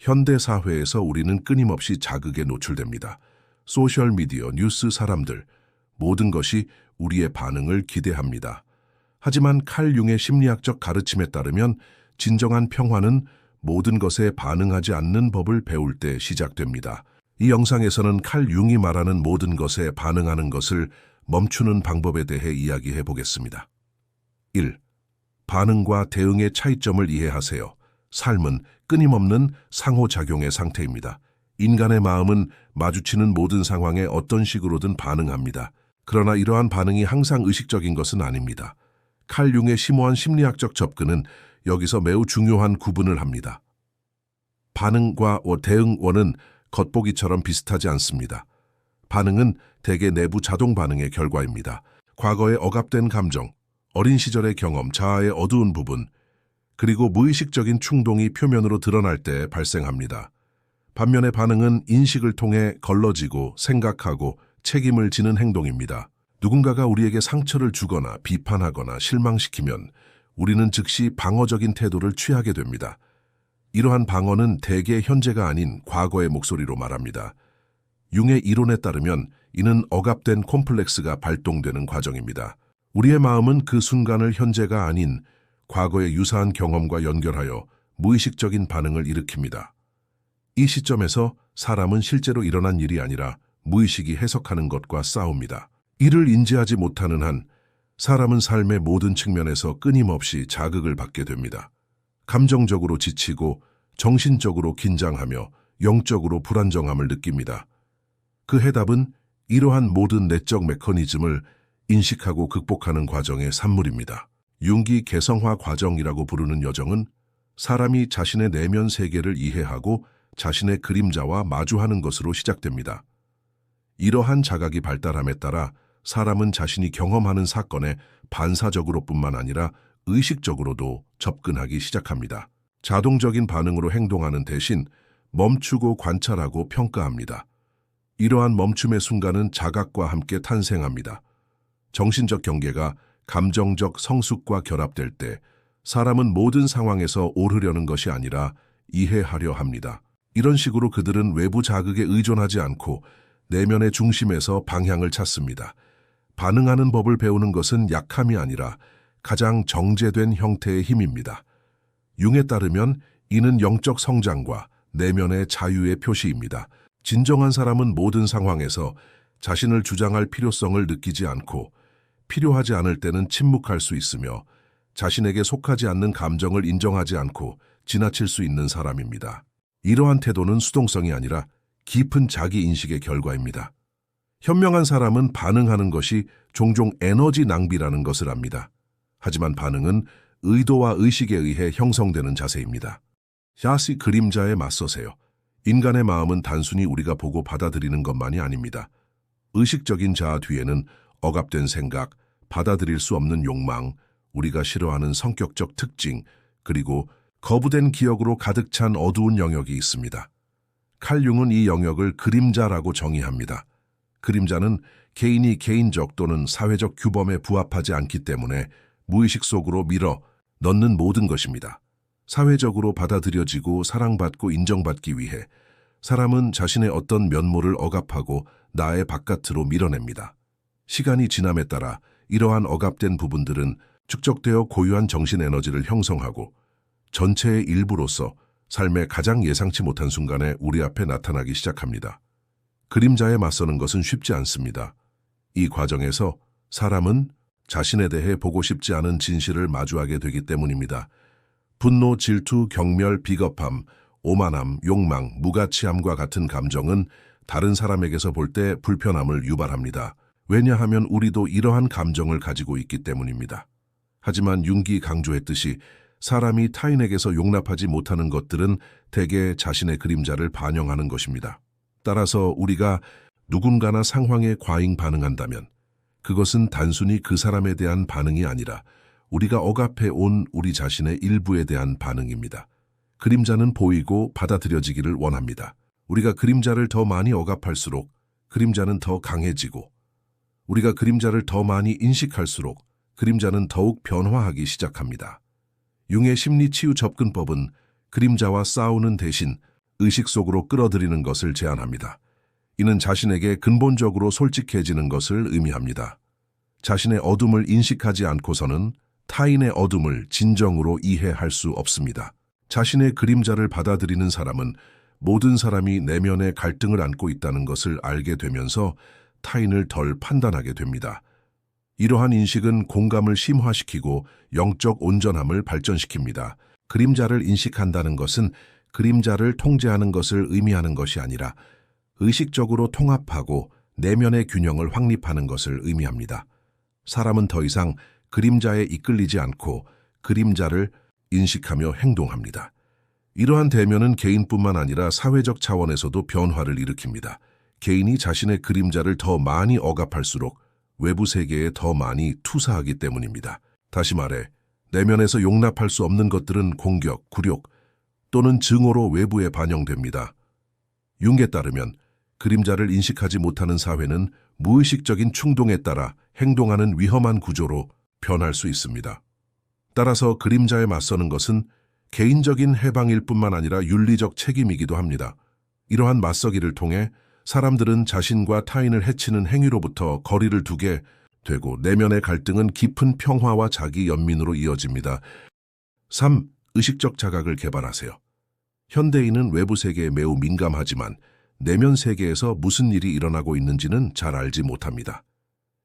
현대 사회에서 우리는 끊임없이 자극에 노출됩니다. 소셜미디어, 뉴스, 사람들, 모든 것이 우리의 반응을 기대합니다. 하지만 칼 융의 심리학적 가르침에 따르면 진정한 평화는 모든 것에 반응하지 않는 법을 배울 때 시작됩니다. 이 영상에서는 칼 융이 말하는 모든 것에 반응하는 것을 멈추는 방법에 대해 이야기해 보겠습니다. 1. 반응과 대응의 차이점을 이해하세요. 삶은 끊임없는 상호작용의 상태입니다. 인간의 마음은 마주치는 모든 상황에 어떤 식으로든 반응합니다. 그러나 이러한 반응이 항상 의식적인 것은 아닙니다. 칼 융의 심오한 심리학적 접근은 여기서 매우 중요한 구분을 합니다. 반응과 대응원은 겉보기처럼 비슷하지 않습니다. 반응은 대개 내부 자동 반응의 결과입니다. 과거의 억압된 감정, 어린 시절의 경험, 자아의 어두운 부분, 그리고 무의식적인 충동이 표면으로 드러날 때 발생합니다. 반면에 반응은 인식을 통해 걸러지고 생각하고 책임을 지는 행동입니다. 누군가가 우리에게 상처를 주거나 비판하거나 실망시키면 우리는 즉시 방어적인 태도를 취하게 됩니다. 이러한 방어는 대개 현재가 아닌 과거의 목소리로 말합니다. 융의 이론에 따르면 이는 억압된 콤플렉스가 발동되는 과정입니다. 우리의 마음은 그 순간을 현재가 아닌 과거의 유사한 경험과 연결하여 무의식적인 반응을 일으킵니다. 이 시점에서 사람은 실제로 일어난 일이 아니라 무의식이 해석하는 것과 싸웁니다. 이를 인지하지 못하는 한 사람은 삶의 모든 측면에서 끊임없이 자극을 받게 됩니다. 감정적으로 지치고 정신적으로 긴장하며 영적으로 불안정함을 느낍니다. 그 해답은 이러한 모든 내적 메커니즘을 인식하고 극복하는 과정의 산물입니다. 융기 개성화 과정이라고 부르는 여정은 사람이 자신의 내면 세계를 이해하고 자신의 그림자와 마주하는 것으로 시작됩니다. 이러한 자각이 발달함에 따라 사람은 자신이 경험하는 사건에 반사적으로 뿐만 아니라 의식적으로도 접근하기 시작합니다. 자동적인 반응으로 행동하는 대신 멈추고 관찰하고 평가합니다. 이러한 멈춤의 순간은 자각과 함께 탄생합니다. 정신적 경계가 감정적 성숙과 결합될 때 사람은 모든 상황에서 오르려는 것이 아니라 이해하려 합니다. 이런 식으로 그들은 외부 자극에 의존하지 않고 내면의 중심에서 방향을 찾습니다. 반응하는 법을 배우는 것은 약함이 아니라 가장 정제된 형태의 힘입니다. 융에 따르면 이는 영적 성장과 내면의 자유의 표시입니다. 진정한 사람은 모든 상황에서 자신을 주장할 필요성을 느끼지 않고 필요하지 않을 때는 침묵할 수 있으며 자신에게 속하지 않는 감정을 인정하지 않고 지나칠 수 있는 사람입니다. 이러한 태도는 수동성이 아니라 깊은 자기인식의 결과입니다. 현명한 사람은 반응하는 것이 종종 에너지 낭비라는 것을 압니다. 하지만 반응은 의도와 의식에 의해 형성되는 자세입니다. 야시 그림자에 맞서세요. 인간의 마음은 단순히 우리가 보고 받아들이는 것만이 아닙니다. 의식적인 자아 뒤에는 억압된 생각, 받아들일 수 없는 욕망, 우리가 싫어하는 성격적 특징, 그리고 거부된 기억으로 가득 찬 어두운 영역이 있습니다. 칼융은 이 영역을 그림자라고 정의합니다. 그림자는 개인이 개인적 또는 사회적 규범에 부합하지 않기 때문에 무의식 속으로 밀어 넣는 모든 것입니다. 사회적으로 받아들여지고 사랑받고 인정받기 위해 사람은 자신의 어떤 면모를 억압하고 나의 바깥으로 밀어냅니다. 시간이 지남에 따라 이러한 억압된 부분들은 축적되어 고유한 정신 에너지를 형성하고 전체의 일부로서 삶의 가장 예상치 못한 순간에 우리 앞에 나타나기 시작합니다. 그림자에 맞서는 것은 쉽지 않습니다. 이 과정에서 사람은 자신에 대해 보고 싶지 않은 진실을 마주하게 되기 때문입니다. 분노, 질투, 경멸, 비겁함, 오만함, 욕망, 무가치함과 같은 감정은 다른 사람에게서 볼 때 불편함을 유발합니다. 왜냐하면 우리도 이러한 감정을 가지고 있기 때문입니다. 하지만 융기 강조했듯이 사람이 타인에게서 용납하지 못하는 것들은 대개 자신의 그림자를 반영하는 것입니다. 따라서 우리가 누군가나 상황에 과잉 반응한다면 그것은 단순히 그 사람에 대한 반응이 아니라 우리가 억압해 온 우리 자신의 일부에 대한 반응입니다. 그림자는 보이고 받아들여지기를 원합니다. 우리가 그림자를 더 많이 억압할수록 그림자는 더 강해지고 우리가 그림자를 더 많이 인식할수록 그림자는 더욱 변화하기 시작합니다. 융의 심리치유 접근법은 그림자와 싸우는 대신 의식 속으로 끌어들이는 것을 제안합니다. 이는 자신에게 근본적으로 솔직해지는 것을 의미합니다. 자신의 어둠을 인식하지 않고서는 타인의 어둠을 진정으로 이해할 수 없습니다. 자신의 그림자를 받아들이는 사람은 모든 사람이 내면의 갈등을 안고 있다는 것을 알게 되면서 타인을 덜 판단하게 됩니다. 이러한 인식은 공감을 심화시키고 영적 온전함을 발전시킵니다. 그림자를 인식한다는 것은 그림자를 통제하는 것을 의미하는 것이 아니라 의식적으로 통합하고 내면의 균형을 확립하는 것을 의미합니다. 사람은 더 이상 그림자에 이끌리지 않고 그림자를 인식하며 행동합니다. 이러한 대면은 개인뿐만 아니라 사회적 차원에서도 변화를 일으킵니다. 개인이 자신의 그림자를 더 많이 억압할수록 외부 세계에 더 많이 투사하기 때문입니다. 다시 말해, 내면에서 용납할 수 없는 것들은 공격, 굴욕 또는 증오로 외부에 반영됩니다. 융에 따르면 그림자를 인식하지 못하는 사회는 무의식적인 충동에 따라 행동하는 위험한 구조로 변할 수 있습니다. 따라서 그림자에 맞서는 것은 개인적인 해방일 뿐만 아니라 윤리적 책임이기도 합니다. 이러한 맞서기를 통해 사람들은 자신과 타인을 해치는 행위로부터 거리를 두게 되고 내면의 갈등은 깊은 평화와 자기 연민으로 이어집니다. 3. 의식적 자각을 개발하세요. 현대인은 외부 세계에 매우 민감하지만 내면 세계에서 무슨 일이 일어나고 있는지는 잘 알지 못합니다.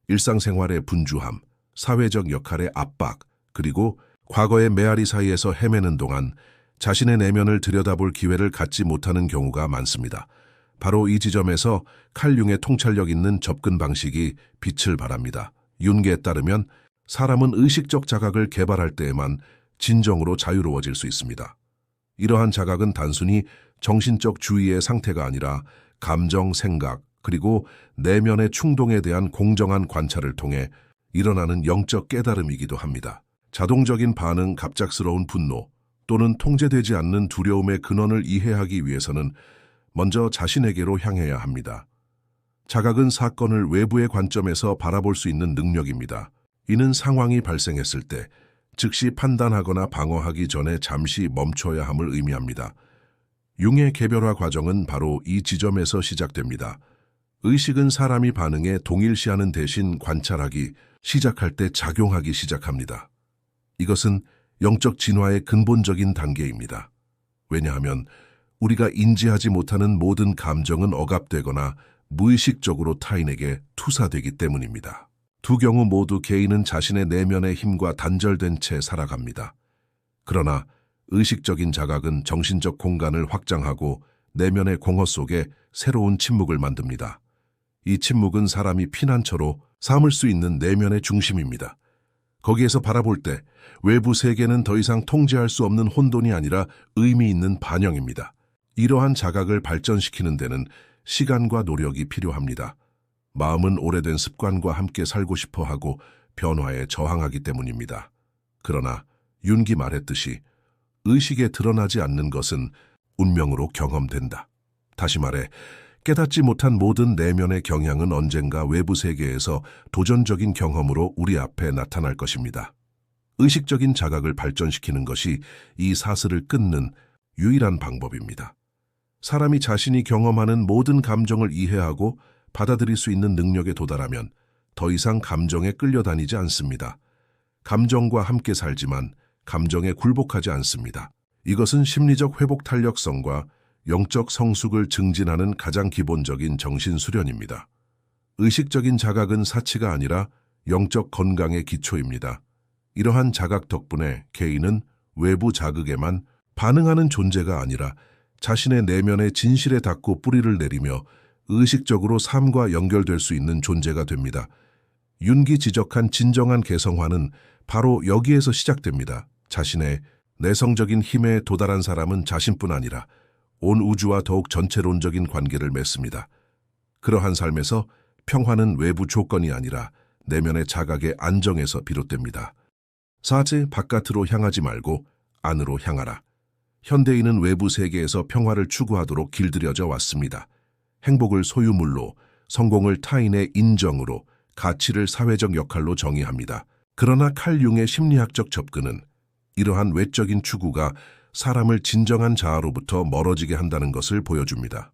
일상생활의 분주함, 사회적 역할의 압박, 그리고 과거의 메아리 사이에서 헤매는 동안 자신의 내면을 들여다볼 기회를 갖지 못하는 경우가 많습니다. 바로 이 지점에서 칼융의 통찰력 있는 접근 방식이 빛을 발합니다. 윤계에 따르면 사람은 의식적 자각을 개발할 때에만 진정으로 자유로워질 수 있습니다. 이러한 자각은 단순히 정신적 주의의 상태가 아니라 감정, 생각, 그리고 내면의 충동에 대한 공정한 관찰을 통해 일어나는 영적 깨달음이기도 합니다. 자동적인 반응, 갑작스러운 분노 또는 통제되지 않는 두려움의 근원을 이해하기 위해서는 먼저 자신에게로 향해야 합니다. 자각은 사건을 외부의 관점에서 바라볼 수 있는 능력입니다. 이는 상황이 발생했을 때 즉시 판단하거나 방어하기 전에 잠시 멈춰야 함을 의미합니다. 융의 개별화 과정은 바로 이 지점에서 시작됩니다. 의식은 사람이 반응에 동일시하는 대신 관찰하기, 시작할 때 작용하기 시작합니다. 이것은 영적 진화의 근본적인 단계입니다. 왜냐하면 우리가 인지하지 못하는 모든 감정은 억압되거나 무의식적으로 타인에게 투사되기 때문입니다. 두 경우 모두 개인은 자신의 내면의 힘과 단절된 채 살아갑니다. 그러나 의식적인 자각은 정신적 공간을 확장하고 내면의 공허 속에 새로운 침묵을 만듭니다. 이 침묵은 사람이 피난처로 삼을 수 있는 내면의 중심입니다. 거기에서 바라볼 때 외부 세계는 더 이상 통제할 수 없는 혼돈이 아니라 의미 있는 반영입니다. 이러한 자각을 발전시키는 데는 시간과 노력이 필요합니다. 마음은 오래된 습관과 함께 살고 싶어 하고 변화에 저항하기 때문입니다. 그러나 윤기 말했듯이 의식에 드러나지 않는 것은 운명으로 경험된다. 다시 말해 깨닫지 못한 모든 내면의 경향은 언젠가 외부 세계에서 도전적인 경험으로 우리 앞에 나타날 것입니다. 의식적인 자각을 발전시키는 것이 이 사슬을 끊는 유일한 방법입니다. 사람이 자신이 경험하는 모든 감정을 이해하고 받아들일 수 있는 능력에 도달하면 더 이상 감정에 끌려다니지 않습니다. 감정과 함께 살지만 감정에 굴복하지 않습니다. 이것은 심리적 회복 탄력성과 영적 성숙을 증진하는 가장 기본적인 정신 수련입니다. 의식적인 자각은 사치가 아니라 영적 건강의 기초입니다. 이러한 자각 덕분에 개인은 외부 자극에만 반응하는 존재가 아니라 자신의 내면의 진실에 닿고 뿌리를 내리며 의식적으로 삶과 연결될 수 있는 존재가 됩니다. 윤기 지적한 진정한 개성화는 바로 여기에서 시작됩니다. 자신의 내성적인 힘에 도달한 사람은 자신뿐 아니라 온 우주와 더욱 전체론적인 관계를 맺습니다. 그러한 삶에서 평화는 외부 조건이 아니라 내면의 자각의 안정에서 비롯됩니다. 사제 바깥으로 향하지 말고 안으로 향하라. 현대인은 외부 세계에서 평화를 추구하도록 길들여져 왔습니다. 행복을 소유물로, 성공을 타인의 인정으로, 가치를 사회적 역할로 정의합니다. 그러나 칼 융의 심리학적 접근은 이러한 외적인 추구가 사람을 진정한 자아로부터 멀어지게 한다는 것을 보여줍니다.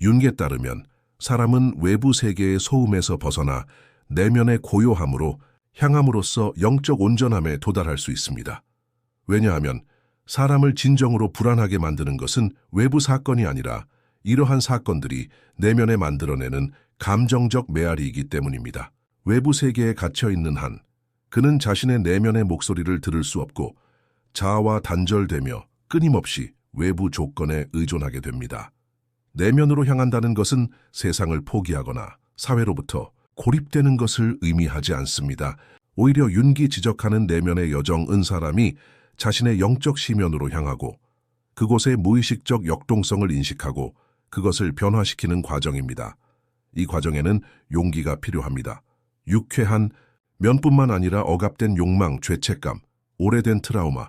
윤기에 따르면 사람은 외부 세계의 소음에서 벗어나 내면의 고요함으로 향함으로써 영적 온전함에 도달할 수 있습니다. 왜냐하면 사람을 진정으로 불안하게 만드는 것은 외부 사건이 아니라 이러한 사건들이 내면에 만들어내는 감정적 메아리이기 때문입니다. 외부 세계에 갇혀 있는 한 그는 자신의 내면의 목소리를 들을 수 없고 자아와 단절되며 끊임없이 외부 조건에 의존하게 됩니다. 내면으로 향한다는 것은 세상을 포기하거나 사회로부터 고립되는 것을 의미하지 않습니다. 오히려 윤기 지적하는 내면의 여정 은 사람이 자신의 영적 시면으로 향하고 그곳의 무의식적 역동성을 인식하고 그것을 변화시키는 과정입니다. 이 과정에는 용기가 필요합니다. 유쾌한 면뿐만 아니라 억압된 욕망, 죄책감, 오래된 트라우마,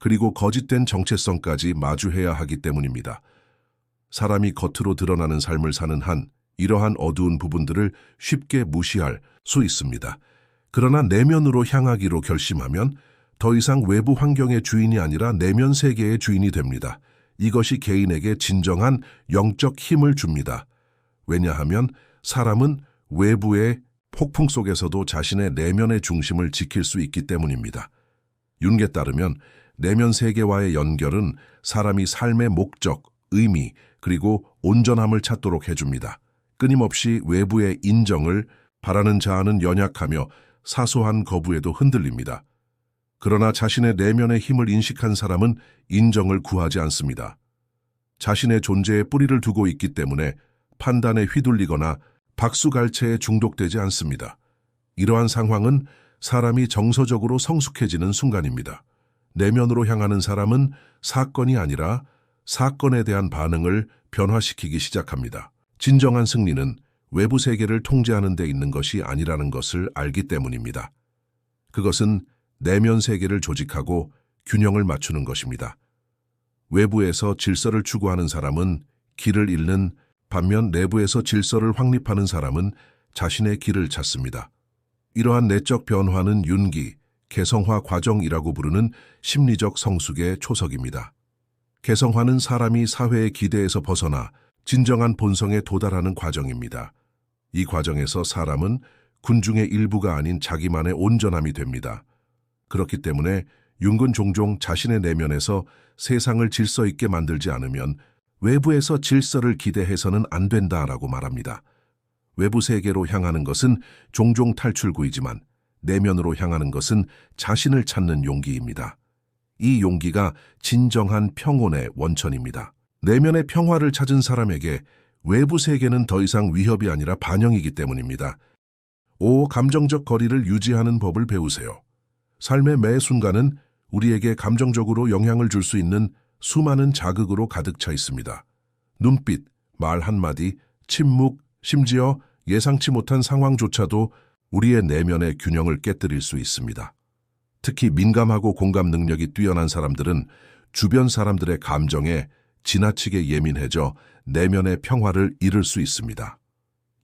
그리고 거짓된 정체성까지 마주해야 하기 때문입니다. 사람이 겉으로 드러나는 삶을 사는 한 이러한 어두운 부분들을 쉽게 무시할 수 있습니다. 그러나 내면으로 향하기로 결심하면 더 이상 외부 환경의 주인이 아니라 내면 세계의 주인이 됩니다. 이것이 개인에게 진정한 영적 힘을 줍니다. 왜냐하면 사람은 외부의 폭풍 속에서도 자신의 내면의 중심을 지킬 수 있기 때문입니다. 윤게 따르면 내면 세계와의 연결은 사람이 삶의 목적, 의미, 그리고 온전함을 찾도록 해줍니다. 끊임없이 외부의 인정을 바라는 자아는 연약하며 사소한 거부에도 흔들립니다. 그러나 자신의 내면의 힘을 인식한 사람은 인정을 구하지 않습니다. 자신의 존재에 뿌리를 두고 있기 때문에 판단에 휘둘리거나 박수갈채에 중독되지 않습니다. 이러한 상황은 사람이 정서적으로 성숙해지는 순간입니다. 내면으로 향하는 사람은 사건이 아니라 사건에 대한 반응을 변화시키기 시작합니다. 진정한 승리는 외부 세계를 통제하는 데 있는 것이 아니라는 것을 알기 때문입니다. 그것은 내면 세계를 조직하고 균형을 맞추는 것입니다. 외부에서 질서를 추구하는 사람은 길을 잃는 반면 내부에서 질서를 확립하는 사람은 자신의 길을 찾습니다. 이러한 내적 변화는 윤기, 개성화 과정이라고 부르는 심리적 성숙의 초석입니다. 개성화는 사람이 사회의 기대에서 벗어나 진정한 본성에 도달하는 과정입니다. 이 과정에서 사람은 군중의 일부가 아닌 자기만의 온전함이 됩니다. 그렇기 때문에 윤근 종종 자신의 내면에서 세상을 질서 있게 만들지 않으면 외부에서 질서를 기대해서는 안 된다라고 말합니다. 외부 세계로 향하는 것은 종종 탈출구이지만 내면으로 향하는 것은 자신을 찾는 용기입니다. 이 용기가 진정한 평온의 원천입니다. 내면의 평화를 찾은 사람에게 외부 세계는 더 이상 위협이 아니라 반영이기 때문입니다. 오 감정적 거리를 유지하는 법을 배우세요. 삶의 매 순간은 우리에게 감정적으로 영향을 줄 수 있는 수많은 자극으로 가득 차 있습니다. 눈빛, 말 한마디, 침묵, 심지어 예상치 못한 상황조차도 우리의 내면의 균형을 깨뜨릴 수 있습니다. 특히 민감하고 공감 능력이 뛰어난 사람들은 주변 사람들의 감정에 지나치게 예민해져 내면의 평화를 잃을 수 있습니다.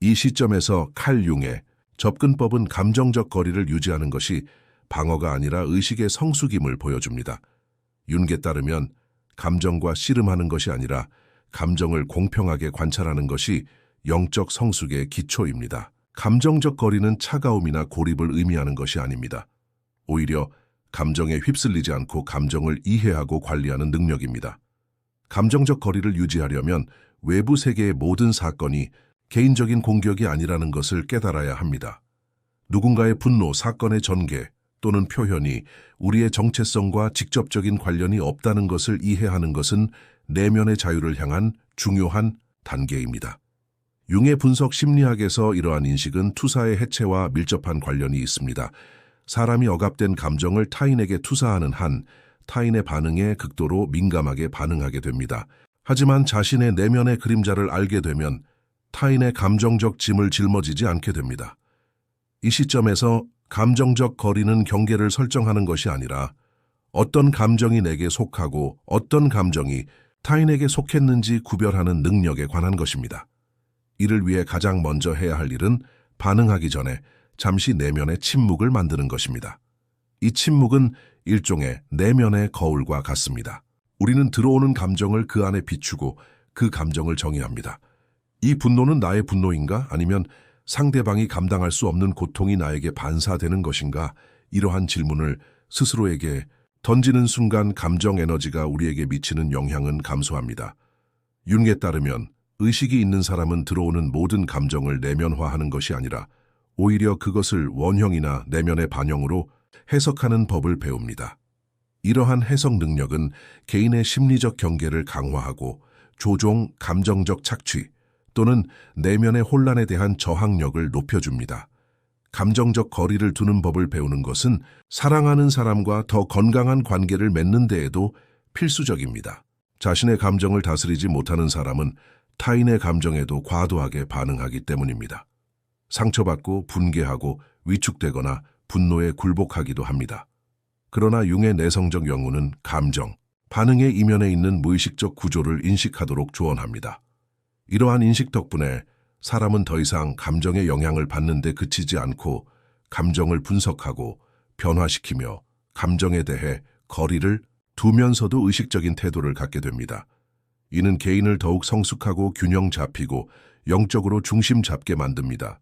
이 시점에서 칼 융의 접근법은 감정적 거리를 유지하는 것이 방어가 아니라 의식의 성숙임을 보여줍니다. 윤게 따르면 감정과 씨름하는 것이 아니라 감정을 공평하게 관찰하는 것이 영적 성숙의 기초입니다. 감정적 거리는 차가움이나 고립을 의미하는 것이 아닙니다. 오히려 감정에 휩쓸리지 않고 감정을 이해하고 관리하는 능력입니다. 감정적 거리를 유지하려면 외부 세계의 모든 사건이 개인적인 공격이 아니라는 것을 깨달아야 합니다. 누군가의 분노, 사건의 전개 또는 표현이 우리의 정체성과 직접적인 관련이 없다는 것을 이해하는 것은 내면의 자유를 향한 중요한 단계입니다. 융의 분석 심리학에서 이러한 인식은 투사의 해체와 밀접한 관련이 있습니다. 사람이 억압된 감정을 타인에게 투사하는 한 타인의 반응에 극도로 민감하게 반응하게 됩니다. 하지만 자신의 내면의 그림자를 알게 되면 타인의 감정적 짐을 짊어지지 않게 됩니다. 이 시점에서 감정적 거리는 경계를 설정하는 것이 아니라 어떤 감정이 내게 속하고 어떤 감정이 타인에게 속했는지 구별하는 능력에 관한 것입니다. 이를 위해 가장 먼저 해야 할 일은 반응하기 전에 잠시 내면의 침묵을 만드는 것입니다. 이 침묵은 일종의 내면의 거울과 같습니다. 우리는 들어오는 감정을 그 안에 비추고 그 감정을 정의합니다. 이 분노는 나의 분노인가? 아니면 상대방이 감당할 수 없는 고통이 나에게 반사되는 것인가? 이러한 질문을 스스로에게 던지는 순간 감정 에너지가 우리에게 미치는 영향은 감소합니다. 융에 따르면 의식이 있는 사람은 들어오는 모든 감정을 내면화하는 것이 아니라 오히려 그것을 원형이나 내면의 반영으로 해석하는 법을 배웁니다. 이러한 해석 능력은 개인의 심리적 경계를 강화하고 조종 감정적 착취 또는 내면의 혼란에 대한 저항력을 높여줍니다. 감정적 거리를 두는 법을 배우는 것은 사랑하는 사람과 더 건강한 관계를 맺는 데에도 필수적입니다. 자신의 감정을 다스리지 못하는 사람은 타인의 감정에도 과도하게 반응하기 때문입니다. 상처받고 분개하고 위축되거나 분노에 굴복하기도 합니다. 그러나 융의 내성적 영혼은 감정, 반응의 이면에 있는 무의식적 구조를 인식하도록 조언합니다. 이러한 인식 덕분에 사람은 더 이상 감정의 영향을 받는데 그치지 않고 감정을 분석하고 변화시키며 감정에 대해 거리를 두면서도 의식적인 태도를 갖게 됩니다. 이는 개인을 더욱 성숙하고 균형 잡히고 영적으로 중심 잡게 만듭니다.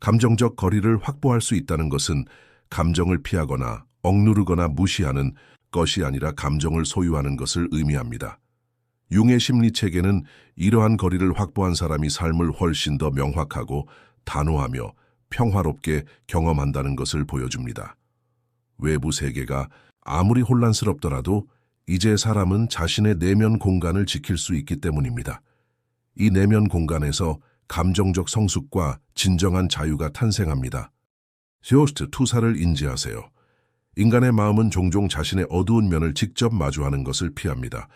감정적 거리를 확보할 수 있다는 것은 감정을 피하거나 억누르거나 무시하는 것이 아니라 감정을 소유하는 것을 의미합니다. 융의 심리 체계는 이러한 거리를 확보한 사람이 삶을 훨씬 더 명확하고 단호하며 평화롭게 경험한다는 것을 보여줍니다. 외부 세계가 아무리 혼란스럽더라도 이제 사람은 자신의 내면 공간을 지킬 수 있기 때문입니다. 이 내면 공간에서 감정적 성숙과 진정한 자유가 탄생합니다. 쇼스트 투사를 인지하세요. 인간의 마음은 종종 자신의 어두운 면을 직접 마주하는 것을 피합니다.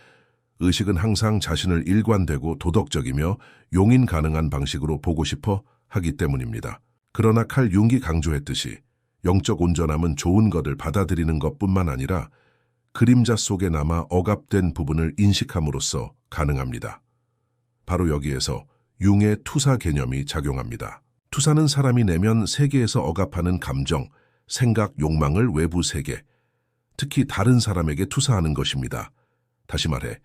의식은 항상 자신을 일관되고 도덕적이며 용인 가능한 방식으로 보고 싶어 하기 때문입니다. 그러나 칼 융기 강조했듯이 영적 온전함은 좋은 것을 받아들이는 것뿐만 아니라 그림자 속에 남아 억압된 부분을 인식함으로써 가능합니다. 바로 여기에서 융의 투사 개념이 작용합니다. 투사는 사람이 내면 세계에서 억압하는 감정, 생각, 욕망을 외부 세계, 특히 다른 사람에게 투사하는 것입니다. 다시 말해,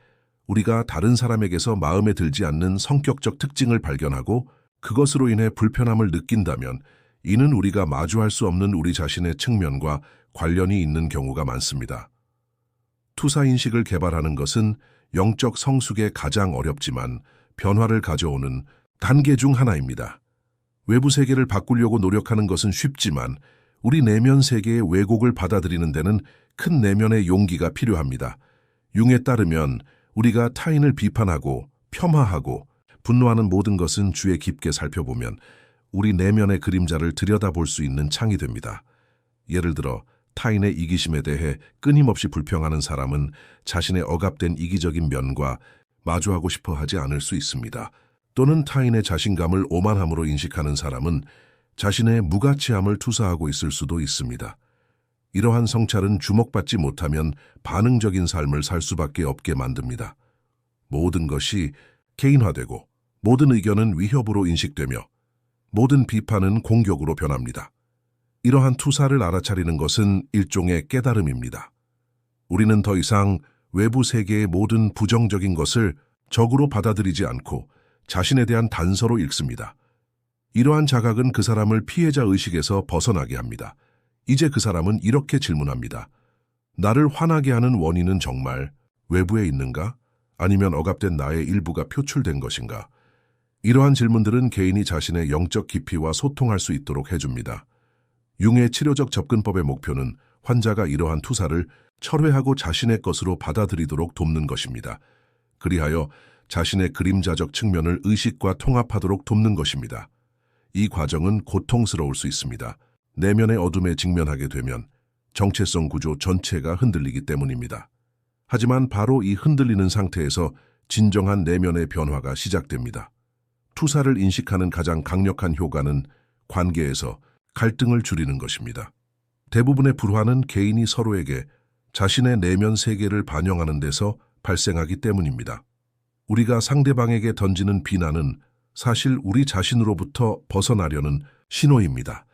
우리가 다른 사람에게서 마음에 들지 않는 성격적 특징을 발견하고 그것으로 인해 불편함을 느낀다면 이는 우리가 마주할 수 없는 우리 자신의 측면과 관련이 있는 경우가 많습니다. 투사인식을 개발하는 것은 영적 성숙에 가장 어렵지만 변화를 가져오는 단계 중 하나입니다. 외부 세계를 바꾸려고 노력하는 것은 쉽지만 우리 내면 세계의 왜곡을 받아들이는 데는 큰 내면의 용기가 필요합니다. 융에 따르면 우리가 타인을 비판하고 폄하하고 분노하는 모든 것은 주에 깊게 살펴보면 우리 내면의 그림자를 들여다볼 수 있는 창이 됩니다. 예를 들어 타인의 이기심에 대해 끊임없이 불평하는 사람은 자신의 억압된 이기적인 면과 마주하고 싶어 하지 않을 수 있습니다. 또는 타인의 자신감을 오만함으로 인식하는 사람은 자신의 무가치함을 투사하고 있을 수도 있습니다. 이러한 성찰은 주목받지 못하면 반응적인 삶을 살 수밖에 없게 만듭니다. 모든 것이 개인화되고 모든 의견은 위협으로 인식되며 모든 비판은 공격으로 변합니다. 이러한 투사를 알아차리는 것은 일종의 깨달음입니다. 우리는 더 이상 외부 세계의 모든 부정적인 것을 적으로 받아들이지 않고 자신에 대한 단서로 읽습니다. 이러한 자각은 그 사람을 피해자 의식에서 벗어나게 합니다. 이제 그 사람은 이렇게 질문합니다. 나를 화나게 하는 원인은 정말 외부에 있는가? 아니면 억압된 나의 일부가 표출된 것인가? 이러한 질문들은 개인이 자신의 영적 깊이와 소통할 수 있도록 해줍니다. 융의 치료적 접근법의 목표는 환자가 이러한 투사를 철회하고 자신의 것으로 받아들이도록 돕는 것입니다. 그리하여 자신의 그림자적 측면을 의식과 통합하도록 돕는 것입니다. 이 과정은 고통스러울 수 있습니다. 내면의 어둠에 직면하게 되면 정체성 구조 전체가 흔들리기 때문입니다. 하지만 바로 이 흔들리는 상태에서 진정한 내면의 변화가 시작됩니다. 투사를 인식하는 가장 강력한 효과는 관계에서 갈등을 줄이는 것입니다. 대부분의 불화는 개인이 서로에게 자신의 내면 세계를 반영하는 데서 발생하기 때문입니다. 우리가 상대방에게 던지는 비난은 사실 우리 자신으로부터 벗어나려는 신호입니다.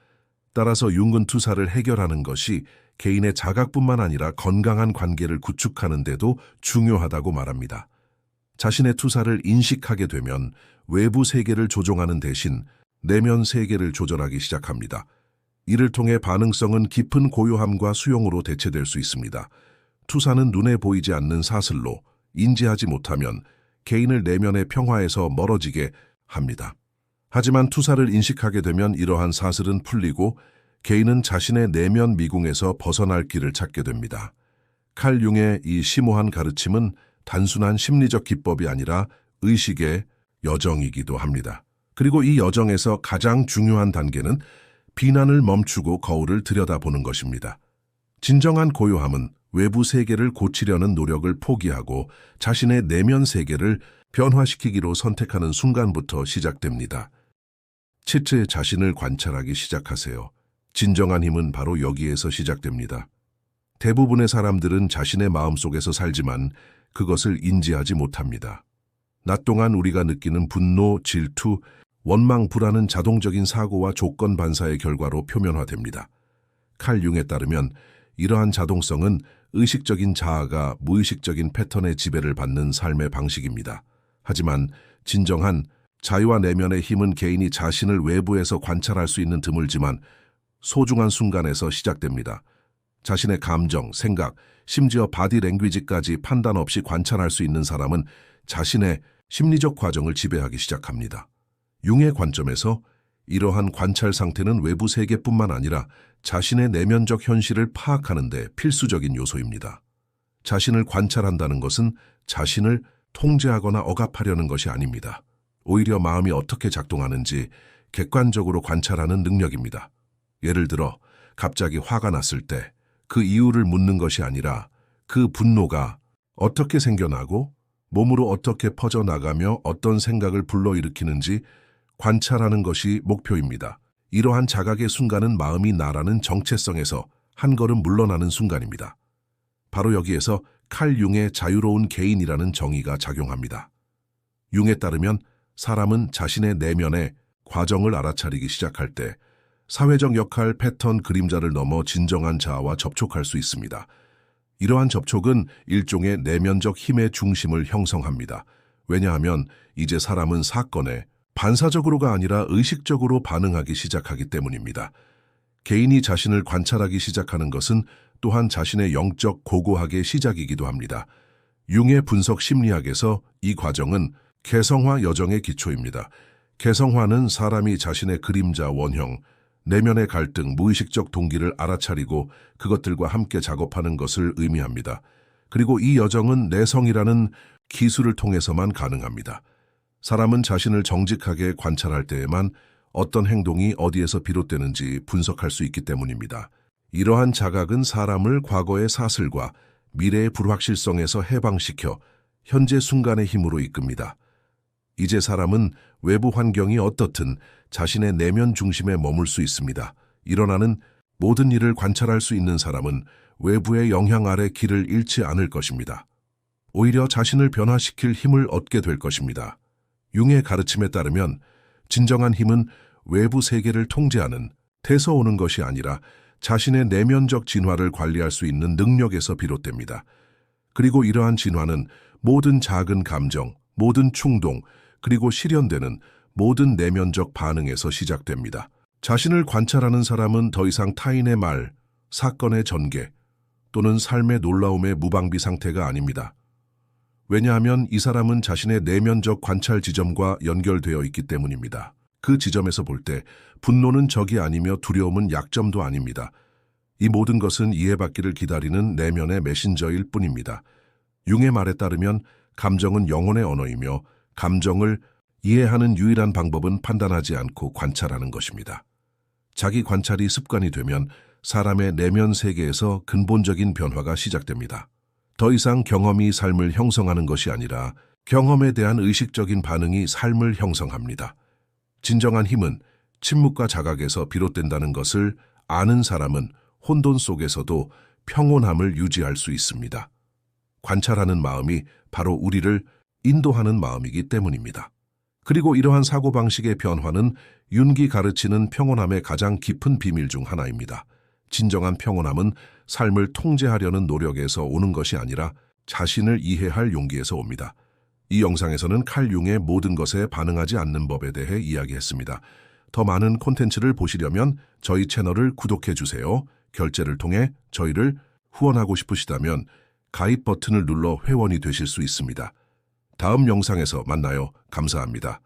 따라서 융근 투사를 해결하는 것이 개인의 자각뿐만 아니라 건강한 관계를 구축하는 데도 중요하다고 말합니다. 자신의 투사를 인식하게 되면 외부 세계를 조종하는 대신 내면 세계를 조절하기 시작합니다. 이를 통해 반응성은 깊은 고요함과 수용으로 대체될 수 있습니다. 투사는 눈에 보이지 않는 사슬로 인지하지 못하면 개인을 내면의 평화에서 멀어지게 합니다. 하지만 투사를 인식하게 되면 이러한 사슬은 풀리고 개인은 자신의 내면 미궁에서 벗어날 길을 찾게 됩니다. 칼 융의 이 심오한 가르침은 단순한 심리적 기법이 아니라 의식의 여정이기도 합니다. 그리고 이 여정에서 가장 중요한 단계는 비난을 멈추고 거울을 들여다보는 것입니다. 진정한 고요함은 외부 세계를 고치려는 노력을 포기하고 자신의 내면 세계를 변화시키기로 선택하는 순간부터 시작됩니다. 치트 자신을 관찰하기 시작하세요. 진정한 힘은 바로 여기에서 시작됩니다. 대부분의 사람들은 자신의 마음속에서 살지만 그것을 인지하지 못합니다. 낮 동안 우리가 느끼는 분노, 질투, 원망, 불안은 자동적인 사고와 조건 반사의 결과로 표면화됩니다. 칼 융에 따르면 이러한 자동성은 의식적인 자아가 무의식적인 패턴의 지배를 받는 삶의 방식입니다. 하지만 진정한 자유와 내면의 힘은 개인이 자신을 외부에서 관찰할 수 있는 드물지만 소중한 순간에서 시작됩니다. 자신의 감정, 생각, 심지어 바디 랭귀지까지 판단 없이 관찰할 수 있는 사람은 자신의 심리적 과정을 지배하기 시작합니다. 융의 관점에서 이러한 관찰 상태는 외부 세계뿐만 아니라 자신의 내면적 현실을 파악하는 데 필수적인 요소입니다. 자신을 관찰한다는 것은 자신을 통제하거나 억압하려는 것이 아닙니다. 오히려 마음이 어떻게 작동하는지 객관적으로 관찰하는 능력입니다. 예를 들어 갑자기 화가 났을 때 그 이유를 묻는 것이 아니라 그 분노가 어떻게 생겨나고 몸으로 어떻게 퍼져나가며 어떤 생각을 불러일으키는지 관찰하는 것이 목표입니다. 이러한 자각의 순간은 마음이 나라는 정체성에서 한 걸음 물러나는 순간입니다. 바로 여기에서 칼 융의 자유로운 개인이라는 정의가 작용합니다. 융에 따르면 사람은 자신의 내면의 과정을 알아차리기 시작할 때 사회적 역할 패턴 그림자를 넘어 진정한 자아와 접촉할 수 있습니다. 이러한 접촉은 일종의 내면적 힘의 중심을 형성합니다. 왜냐하면 이제 사람은 사건에 반사적으로가 아니라 의식적으로 반응하기 시작하기 때문입니다. 개인이 자신을 관찰하기 시작하는 것은 또한 자신의 영적 고고학의 시작이기도 합니다. 융의 분석 심리학에서 이 과정은 개성화 여정의 기초입니다. 개성화는 사람이 자신의 그림자 원형, 내면의 갈등, 무의식적 동기를 알아차리고 그것들과 함께 작업하는 것을 의미합니다. 그리고 이 여정은 내성이라는 기술을 통해서만 가능합니다. 사람은 자신을 정직하게 관찰할 때에만 어떤 행동이 어디에서 비롯되는지 분석할 수 있기 때문입니다. 이러한 자각은 사람을 과거의 사슬과 미래의 불확실성에서 해방시켜 현재 순간의 힘으로 이끕니다. 이제 사람은 외부 환경이 어떻든 자신의 내면 중심에 머물 수 있습니다. 일어나는 모든 일을 관찰할 수 있는 사람은 외부의 영향 아래 길을 잃지 않을 것입니다. 오히려 자신을 변화시킬 힘을 얻게 될 것입니다. 융의 가르침에 따르면 진정한 힘은 외부 세계를 통제하는 태서 오는 것이 아니라 자신의 내면적 진화를 관리할 수 있는 능력에서 비롯됩니다. 그리고 이러한 진화는 모든 작은 감정, 모든 충동, 그리고 실현되는 모든 내면적 반응에서 시작됩니다. 자신을 관찰하는 사람은 더 이상 타인의 말, 사건의 전개 또는 삶의 놀라움의 무방비 상태가 아닙니다. 왜냐하면 이 사람은 자신의 내면적 관찰 지점과 연결되어 있기 때문입니다. 그 지점에서 볼 때 분노는 적이 아니며 두려움은 약점도 아닙니다. 이 모든 것은 이해받기를 기다리는 내면의 메신저일 뿐입니다. 융의 말에 따르면 감정은 영혼의 언어이며 감정을 이해하는 유일한 방법은 판단하지 않고 관찰하는 것입니다. 자기 관찰이 습관이 되면 사람의 내면 세계에서 근본적인 변화가 시작됩니다. 더 이상 경험이 삶을 형성하는 것이 아니라 경험에 대한 의식적인 반응이 삶을 형성합니다. 진정한 힘은 침묵과 자각에서 비롯된다는 것을 아는 사람은 혼돈 속에서도 평온함을 유지할 수 있습니다. 관찰하는 마음이 바로 우리를 인도하는 마음이기 때문입니다. 그리고 이러한 사고방식의 변화는 윤기 가르치는 평온함의 가장 깊은 비밀 중 하나입니다. 진정한 평온함은 삶을 통제하려는 노력에서 오는 것이 아니라 자신을 이해할 용기에서 옵니다. 이 영상에서는 칼 융의 모든 것에 반응하지 않는 법에 대해 이야기했습니다. 더 많은 콘텐츠를 보시려면 저희 채널을 구독해 주세요. 결제를 통해 저희를 후원하고 싶으시다면 가입 버튼을 눌러 회원이 되실 수 있습니다. 다음 영상에서 만나요. 감사합니다.